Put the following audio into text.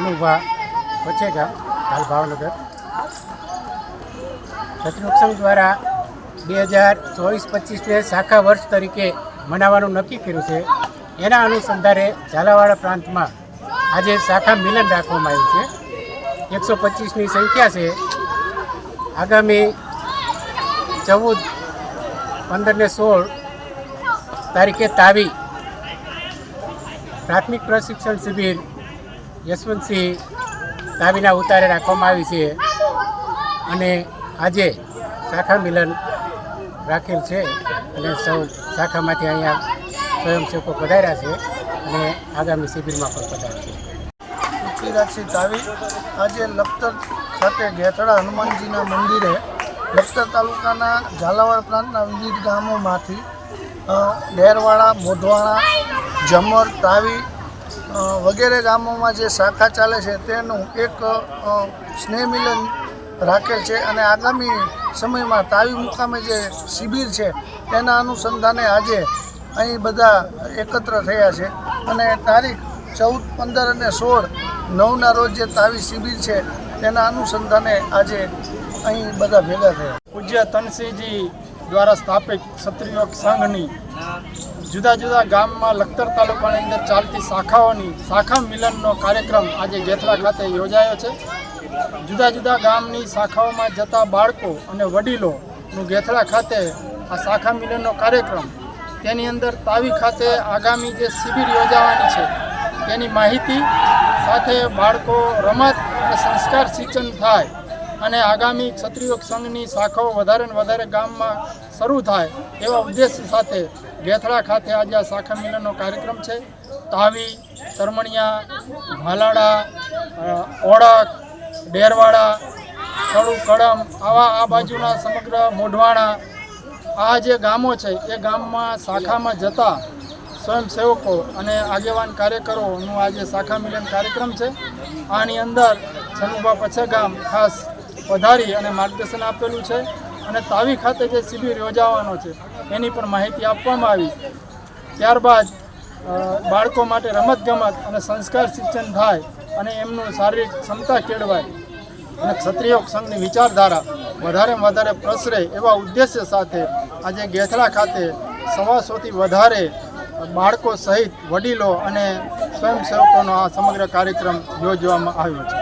સનુભા ગામ હાલ ભાવનગર. સંઘ દ્વારા બે હજાર ચોવીસ પચીસને શાખા વર્ષ તરીકે મનાવવાનું નક્કી કર્યું છે. એના અનુસંધાને ઝાલાવાડા પ્રાંતમાં આજે શાખા મિલન રાખવામાં આવ્યું છે. એકસો પચીસની સંખ્યા છે. આગામી ચૌદ, પંદર ને સોળ તારીખે તાવી પ્રાથમિક પ્રશિક્ષણ શિબિર યશવંતસિંહ દાવીના ઉતારે રાખવામાં આવી છે. અને આજે શાખા મિલન રાખેલ છે. અને સૌ શાખામાંથી અહીંયા સ્વયંસેવકો પધાર્યા છે અને આગામી શિબિરમાં પણ પધારશે પૃથ્વીરાજસિંહ તાવી આજે લખતર ખાતે ગેથડા હનુમાનજીના મંદિરે લખતર તાલુકાના ઝાલાવાડ પ્રાંતના વિવિધ ગામોમાંથી ડેરવાડા મોઢવાડા જમર, તાવી વગેરે ગામોમાં જે શાખા ચાલે છે તેનું એક સ્નેહ મિલન રાખેલ છે અને આગામી સમયમાં તાવી મુકામે જે શિબિર છે તેના અનુસંધાને આજે અહીં બધા એકત્ર થયા છે. અને તારીખ ચૌદ, પંદર અને સોળ નવના રોજ જે તાવી શિબિર છે તેના અનુસંધાને આજે અહીં બધા ભેગા થયા. પૂજ્ય તનસિંહજી દ્વારા સ્થાપિત ક્ષત્રિય સંઘની જુદા જુદા ગામમાં લખતર તાલુકાની અંદર ચાલતી શાખાઓની શાખા મિલનનો કાર્યક્રમ આજે ગેથડા ખાતે યોજાયો છે. જુદા જુદા ગામની શાખાઓમાં જતા બાળકો અને વડીલોનું ગેથડા ખાતે આ શાખા મિલનનો કાર્યક્રમ, તેની અંદર તાવી ખાતે આગામી જે શિબિર યોજાવાની છે, તેની માહિતી સાથે બાળકો રમત અને સંસ્કાર સિંચન થાય અને આગામી ક્ષત્રિય સંઘની શાખાઓ વધારે ને વધારે ગામમાં શરૂ થાય એવા ઉદ્દેશ્ય સાથે ગેથળા ખાતે આજે આ શાખા મિલનનો કાર્યક્રમ છે. તાવી, તરમણિયા, ભાલાડા ઓળખ, ડેરવાડા કડુ કડમ આવા આ બાજુના સમગ્ર મોઢવાણા આ જે ગામો છે એ ગામમાં શાખામાં જતા સ્વયંસેવકો અને આગેવાન કાર્યકરોનું આજે શાખા મિલન કાર્યક્રમ છે. આની અંદર છનુભા પછે ગામ ખાસ પધારી અને માર્ગદર્શન આપેલું છે. અને તાવી ખાતે જે શિબિર યોજાવાનો છે, એની પણ માહિતી આપવામાં આવી. ત્યારબાદ બાળકો માટે રમતગમત અને સંસ્કાર શિક્ષણ થાય અને એમનું શારીરિક ક્ષમતા કેળવાય. અને ક્ષત્રિયોગ સંઘની વિચારધારા વધારે વધારે પ્રસરે એવા ઉદ્દેશ્ય સાથે આજે ગેથળા ખાતે સવાસોથી વધારે બાળકો સહિત વડીલો અને સ્વયંસેવકોનો આ સમગ્ર કાર્યક્રમ યોજવામાં આવ્યો છે.